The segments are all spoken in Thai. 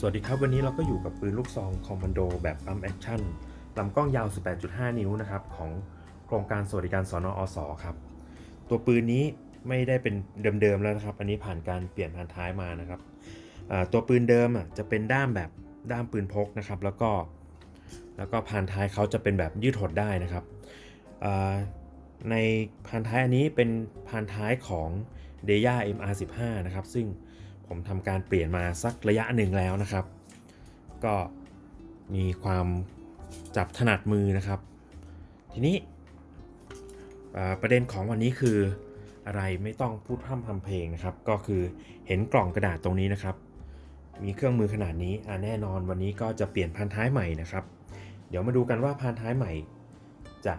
สวัสดีครับ วันนี้เราก็อยู่กับปืนลูกซองคอมมานโดแบบปั๊มแอคชั่นลำกล้องยาว 18.5 นิ้วนะครับ ของโครงการสวัสดิการสนอสครับ ตัวปืนนี้ไม่ได้เป็นเดิมๆแล้วนะครับ อันนี้ผ่านการเปลี่ยนพันท้ายมานะครับ ตัวปืนเดิมจะเป็นด้ามแบบด้ามปืนพกนะครับ แล้วก็แล้วก็พันท้ายเขาจะเป็นแบบยืดหดได้นะครับ ในพันท้ายอันนี้เป็นพันท้ายของ d e y a MR15 นะครับ ซึ่ง ผมทำการเปลี่ยนมาสักระยะหนึ่งแล้วนะครับ ก็มีความจับถนัดมือนะครับ ทีนี้ประเด็นของวันนี้คืออะไรไม่ต้องพูดพร่ำทำเพลงนะครับ ก็คือเห็นกล่องกระดาษตรงนี้นะครับ มีเครื่องมือขนาดนี้แน่นอนวันนี้ก็จะเปลี่ยนพันท้ายใหม่นะครับ เดี๋ยวมาดูกันว่าพันท้ายใหม่จะ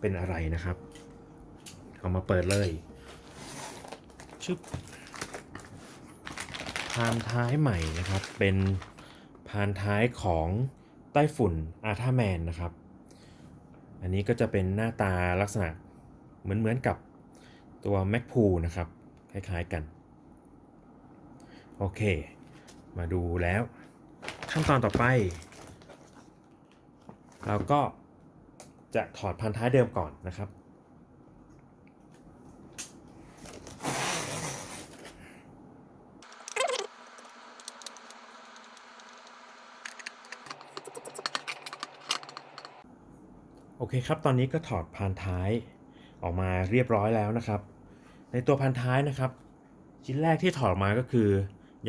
เป็นอะไรนะครับ เอามาเปิดเลยชึบานท้ายใหม่นะครับ เป็นพานท้ายของไต้ฝุ่นอาร์ธาแมนนะครับ อันนี้ก็จะเป็นหน้าตาลักษณะเหมือนเหมือนกับตัวแม็กพูนะครับ คล้ายๆกัน โอเค มาดูแล้ว ขั้นตอนต่อไป เราก็จะถอดพันท้ายเดิมก่อนนะครับ โอเคครับ ตอนนี้ก็ถอดพานท้ายออกมาเรียบร้อยแล้วนะครับ ในตัวพันท้ายนะครับ ชิ้นแรกที่ถอดมาก็คือ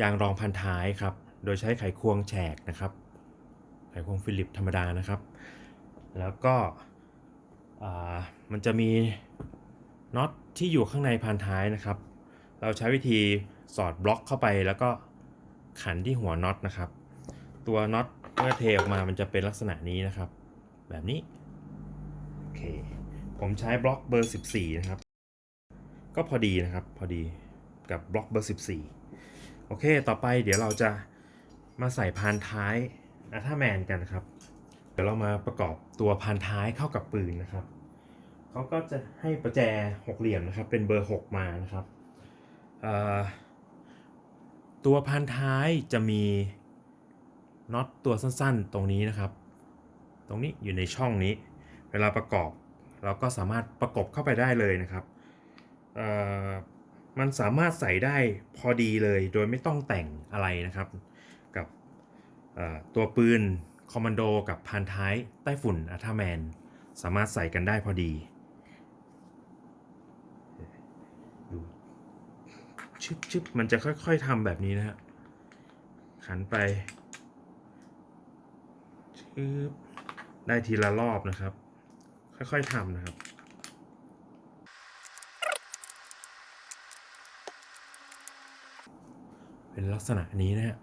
ยางรองพันท้ายครับ โดยใช้ไขควงแฉกนะครับ ไขควงฟิลิปธรรมดานะครับ แล้วก็มันจะมีน็อตที่อยู่ข้างในพันท้ายนะครับ เราใช้วิธีสอดบล็อกเข้าไปแล้วก็ขันที่หัวน็อตนะครับ ตัวน็อตเมื่อเทออกมามันจะเป็นลักษณะนี้นะครับ แบบนี้ เค ผมใช้บล็อกเบอร์ 14 นะครับ ก็พอดีนะครับ พอดีกับบล็อกเบอร์ 14 โอเค ต่อไปเดี๋ยวเราจะมาใส่พานท้ายอัลทาแมนกันนะครับ เดี๋ยวเรามาประกอบตัวพานท้ายเข้ากับปืนนะครับ เขาก็จะให้ประแจหกเหลี่ยมนะครับ เป็นเบอร์ 6 มานะครับ ตัวพานท้ายจะมีน็อตตัวสั้นๆ ตรงนี้นะครับ ตรงนี้อยู่ในช่องนี้ เวลาประกอบ เราก็สามารถประกบเข้าไปได้เลยนะครับ มันสามารถใส่ได้พอดีเลยโดยไม่ต้องแต่งอะไรนะครับ กับตัวปืนคอมมานโดกับพานท้ายใต้ฝุ่นอัลทาแมน สามารถใส่กันได้พอดีชึบชึบมันจะค่อย ๆทำแบบนี้นะฮะขันไปชึบได้ทีละรอบนะครับ ค่อยๆทำนะครับเป็นลักษณะนี้นะฮะ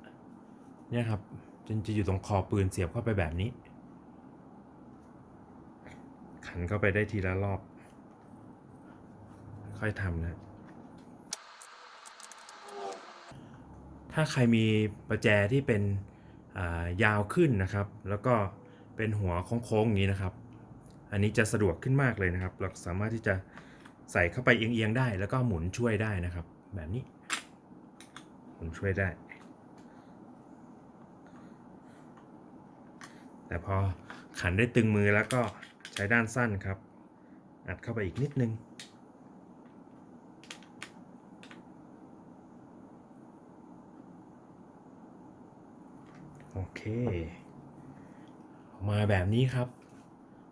เนี่ยครับจนจะอยู่ตรงคอปืนเสียบเข้าไปแบบนี้ ขันเข้าไปได้ทีละรอบ ค่อยทำนะ ถ้าใครมีประแจที่เป็นยาวขึ้นนะครับ แล้วก็เป็นหัวโค้งๆอย่างนี้นะครับ อันนี้จะสะดวกขึ้นมากเลยนะครับ เราสามารถที่จะใส่เข้าไปเอียงๆได้ แล้วก็หมุนช่วยได้นะครับ แบบนี้ หมุนช่วยได้ แต่พอขันได้ตึงมือแล้วก็ใช้ด้านสั้นครับ อัดเข้าไปอีกนิดนึงโอเคออกมาแบบนี้ครับ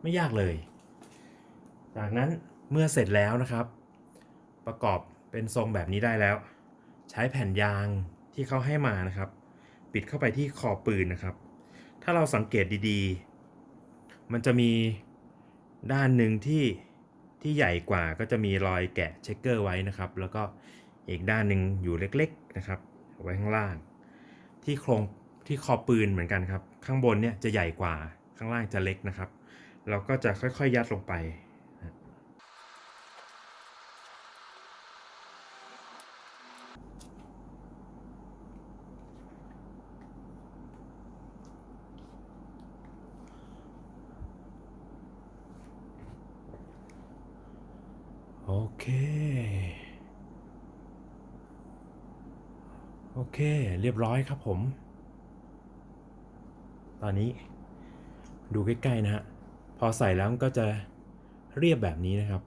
ไม่ยากเลย จากนั้นเมื่อเสร็จแล้วนะครับ ประกอบเป็นทรงแบบนี้ได้แล้ว ใช้แผ่นยางที่เขาให้มานะครับ ปิดเข้าไปที่ขอบปืนนะครับ ถ้าเราสังเกตดีๆ มันจะมีด้านหนึ่งที่ที่ใหญ่กว่าก็จะมีรอยแกะเช็คเกอร์ไว้นะครับ แล้วก็อีกด้านหนึ่งอยู่เล็กๆนะครับ ไว้ข้างล่าง ที่โครงที่คอบปืนเหมือนกันครับ ข้างบนเนี่ยจะใหญ่กว่าข้างล่างจะเล็กนะครับ เราก็จะค่อยๆยัดลงไปโอเค โอเค เรียบร้อยครับผม ตอนนี้ดูใกล้ ๆ นะฮะ พอใส่แล้วก็จะเรียบแบบนี้นะครับ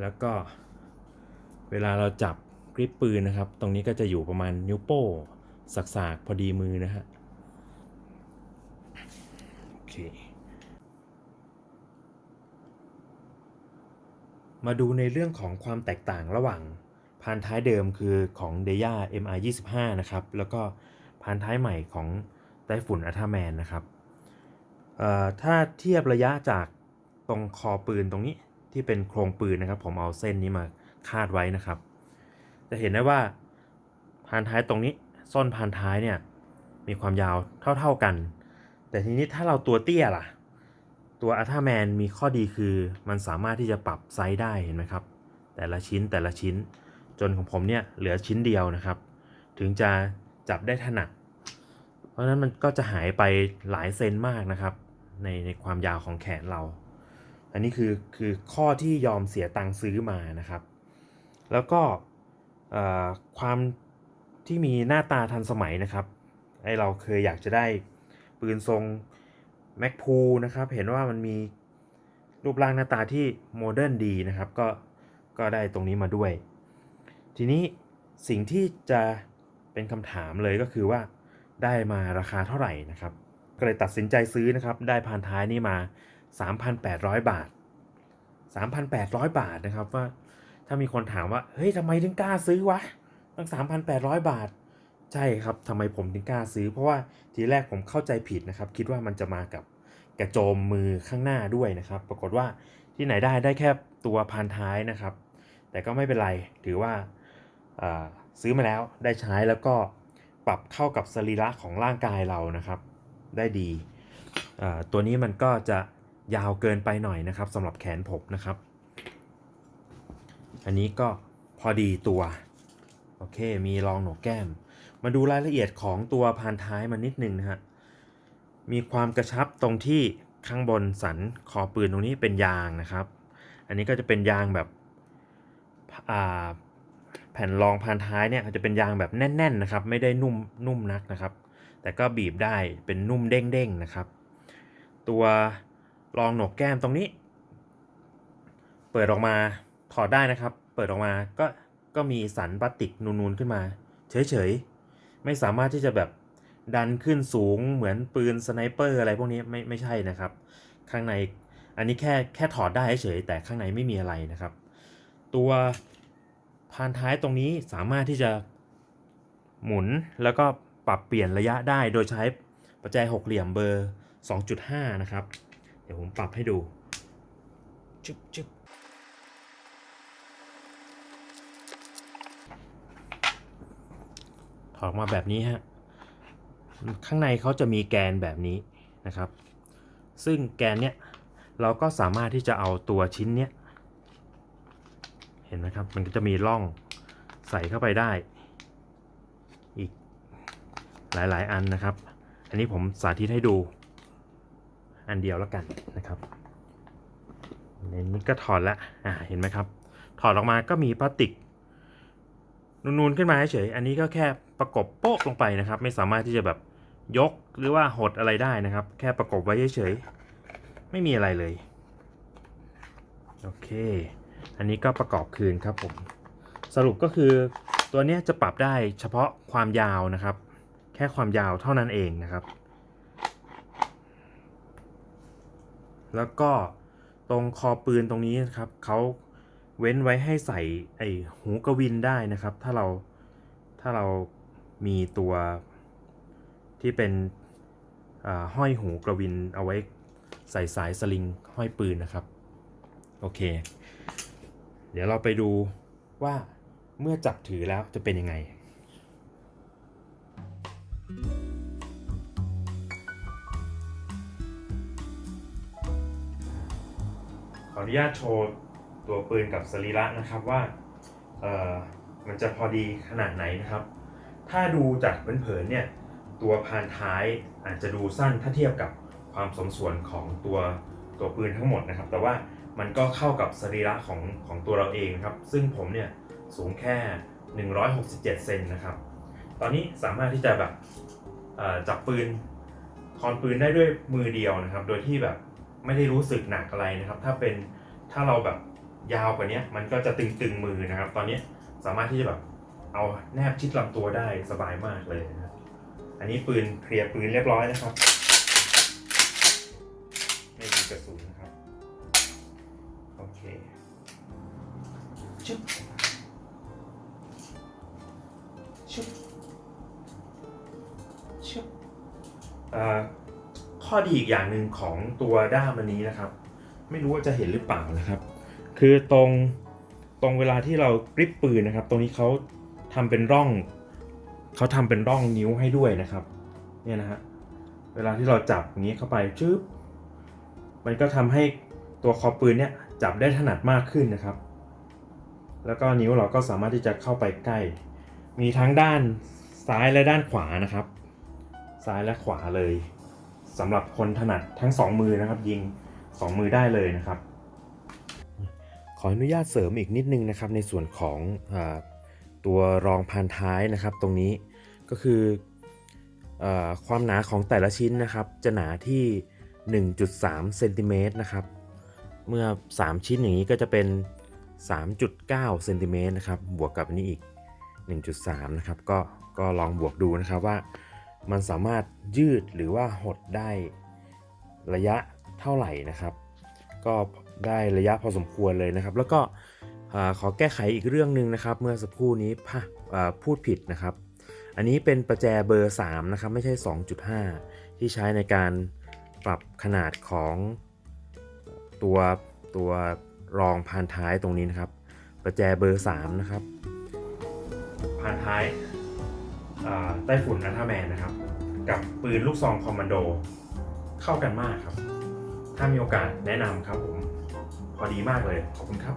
แล้วก็เวลาเราจับกริปปืนนะครับ ตรงนี้ก็จะอยู่ประมาณนิ้วโป้งสากๆพอดีมือนะฮะโอเคมาดูในเรื่องของความแตกต่างระหว่างพานท้ายเดิมคือของ d e y a MR 25 นะครับ แล้วก็พานท้ายใหม่ของไต้ฝุ่นอัลท m แมนนะครับ ถ้าเทียบระยะจากตรงคอปืนตรงนี้ที่เป็นโครงปืนนะครับ ผมเอาเส้นนี้มาคาดไว้นะครับ จะเห็นได้ว่าพานท้ายตรงนี้ส้นพานท้ายเนี่ยมีความยาวเท่า ๆกัน แต่ทีนี้ถ้าเราตัวเตี้ยล่ะ ตัวอัล m แมนมีข้อดีคือมันสามารถที่จะปรับไซส์ได้เห็นไหมครับ แต่ละชิ้นแต่ละชิ้น จนของผมเนี่ยเหลือชิ้นเดียวนะครับ ถึงจะจับได้ถนัด เพราะนั้นมันก็จะหายไปหลายเซนมากนะครับ ในในความยาวของแขนเรา อันนี้คือคือข้อที่ยอมเสียตังค์ซื้อมานะครับ แล้วก็ความที่มีหน้าตาทันสมัยนะครับไอเราเคยอยากจะได้ปืนทรงแม็กพูนะครับ เห็นว่ามันมีรูปร่างหน้าตาที่โมเดิร์นดีนะครับ ก็ก็ได้ตรงนี้มาด้วย ทีนี้สิ่งที่จะเป็นคำถามเลยก็คือว่าได้มาราคาเท่าไหร่นะครับ เลยตัดสินใจซื้อนะครับ ได้พานท้ายนี่มา 3,800 บาท 3,800 บาทนะครับว่า ถ้ามีคนถามว่า เฮ้ยทำไมถึงกล้าซื้อวะ ตั้ง 3,800 บาท ใช่ครับทำไมผมถึงกล้าซื้อ เพราะว่าทีแรกผมเข้าใจผิดนะครับ คิดว่ามันจะมากับกระโจมมือข้างหน้าด้วยนะครับ ปรากฏว่าที่ไหนได้ได้แค่ตัวพานท้ายนะครับ แต่ก็ไม่เป็นไร ถือว่าอ่าซื้อมาแล้วได้ใช้แล้วก็ปรับเข้ากับสรีระของร่างกายเรานะครับ ได้ดี ตัวนี้มันก็จะยาวเกินไปหน่อยนะครับสำหรับแขนผมนะครับ อันนี้ก็พอดีตัว โอเค มีรองหนกแก้ม มาดูรายละเอียดของตัวพานท้ายมันนิดนึงนะฮะ มีความกระชับตรงที่ข้างบนสันคอปืนตรงนี้เป็นยางนะครับ อันนี้ก็จะเป็นยางแบบแผ่นรองพานท้ายเนี่ยจะเป็นยางแบบแน่น ๆนะครับ ไม่ได้นุ่มนุ่มนักนะครับ แต่ก็บีบได้เป็นนุ่มเด้งๆนะครับ ตัวรองหนกแก้มตรงนี้ เปิดออกมาถอดได้นะครับ เปิดออกมาก็ก็มีสันพลาสติกนูนๆขึ้นมา เฉยๆ ไม่สามารถที่จะแบบดันขึ้นสูงเหมือนปืนสไนเปอร์อะไรพวกนี้ไม่ไม่ใช่นะครับ ข้างในอันนี้แค่แค่ถอดได้เฉยแต่ข้างในไม่มีอะไรนะครับ ตัวพานท้ายตรงนี้สามารถที่จะหมุนแล้วก็ ปรับเปลี่ยนระยะได้โดยใช้ปัจจัยหกเหลี่ยมเบอร์ 2.5 นะครับ เดี๋ยวผมปรับให้ดูจึ๊บจึ๊บถอดออกมาแบบนี้ฮะ ข้างในเขาจะมีแกนแบบนี้นะครับ ซึ่งแกนเนี้ยเราก็สามารถที่จะเอาตัวชิ้นเนี้ย เห็นไหมครับ มันก็จะมีร่องใส่เข้าไปได้อีก หลายๆ อันนะครับ อันนี้ผมสาธิตให้ดู อันเดียวแล้วกันนะครับในนี้ก็ถอดล้วอ่าเห็นไหมครับ ถอดออกมาก็มีพลาสติกนูนๆขึ้นมาเฉยอันนี้ก็แค่ประกบโป๊กลงไปนะครับ ไม่สามารถที่จะแบบยกหรือว่าหดอะไรได้นะครับ แค่ประกบไว้เฉยๆไม่มีอะไรเลย โอเค อันนี้ก็ประกอบคืนครับผม สรุปก็คือตัวนี้จะปรับได้เฉพาะความยาวนะครับ แค่ความยาวเท่านั้นเองนะครับ แล้วก็ตรงคอปืนตรงนี้นะครับเขาเว้นไว้ให้ใส่ไอหูกระวินได้นะครับ ถ้าเราถ้าเรามีตัวที่เป็นห้อยหูกระวินเอาไว้ใส่สายสลิงห้อยปืนนะครับ โอเค เดี๋ยวเราไปดูว่าเมื่อจับถือแล้วจะเป็นยังไง ขออนุญาตโชว์ตัวปืนกับสรีระนะครับว่าเออมันจะพอดีขนาดไหนนะครับ ถ้าดูจากเผินๆเนี่ยตัวพานท้ายอาจจะดูสั้นถ้าเทียบกับความสมส่วนของตัวตัวปืนทั้งหมดนะครับ แต่ว่ามันก็เข้ากับสรีระของของตัวเราเองครับ ซึ่งผมเนี่ยสูงแค่ 167 เซนนะครับ ตอนนี้สามารถที่จะแบบจับปืนถอนปืนได้ด้วยมือเดียวนะครับ โดยที่แบบ ไม่ได้รู้สึกหนักอะไรนะครับ ถ้าเป็นถ้าเราแบบยาวกว่านี้มันก็จะตึงๆมือนะครับ ตอนนี้สามารถที่จะแบบเอาแนบชิดลำตัวได้สบายมากเลยนะครับอันนี้ปืนเคลียร์ปืนเรียบร้อยนะครับ ไม่มีกระสุนนะครับ โอเคชึบชึบชึบเอ่อ ข้อดีอีกอย่างหนึ่งของตัวด้ามอันนี้นะครับ ไม่รู้ว่าจะเห็นหรือเปล่านะครับ คือตรงตรงเวลาที่เรากริปปืนนะครับ ตรงนี้เขาทำเป็นร่องเขาทำเป็นร่องนิ้วให้ด้วยนะครับ เนี่ยนะฮะเวลาที่เราจับอย่างนี้เข้าไปชึบมันก็ทำให้ตัวคอปืนเนี่ยจับได้ถนัดมากขึ้นนะครับ แล้วก็นิ้วเราก็สามารถที่จะเข้าไปใกล้ มีทั้งด้านซ้ายและด้านขวานะครับ ซ้ายและขวาเลย สำหรับคนถนัดทั้งสองมือนะครับ ยิงสองมือได้เลยนะครับ ขออนุญาตเสริมอีกนิดนึงนะครับ ในส่วนของอตัวรองพานท้ายนะครับ ตรงนี้ก็คืออความหนาของแต่ละชิ้นนะครับ จะหนาที่ 1.3เซนติเมตรนะครับ เมื่อ 3 ชิ้นอย่างนี้ก็จะเป็น 3.9เซนติเมตรนะครับบวกกับอันนี้อีก 1.3 นะครับ ก็ก็ลองบวกดูนะครับว่า มันสามารถยืดหรือว่าหดได้ระยะเท่าไหร่นะครับ ก็ได้ระยะพอสมควรเลยนะครับ แล้วก็ขอแก้ไขอีกเรื่องหนึ่งนะครับ เมื่อสักครู่นี้พะพูดผิดนะครับ อันนี้เป็นประแจเบอร์ 3 นะครับ ไม่ใช่ 2.5 ที่ใช้ในการปรับขนาดของตัวตัวรองพานท้ายตรงนี้นะครับ ประแจเบอร์ 3 นะครับ พานท้าย ไต้ฝุ่นนัทแมนนะครับ กับปืนลูกซองคอมมานโด เข้ากันมากครับ ถ้ามีโอกาสแนะนำครับผม พอดีมากเลย ขอบคุณครับ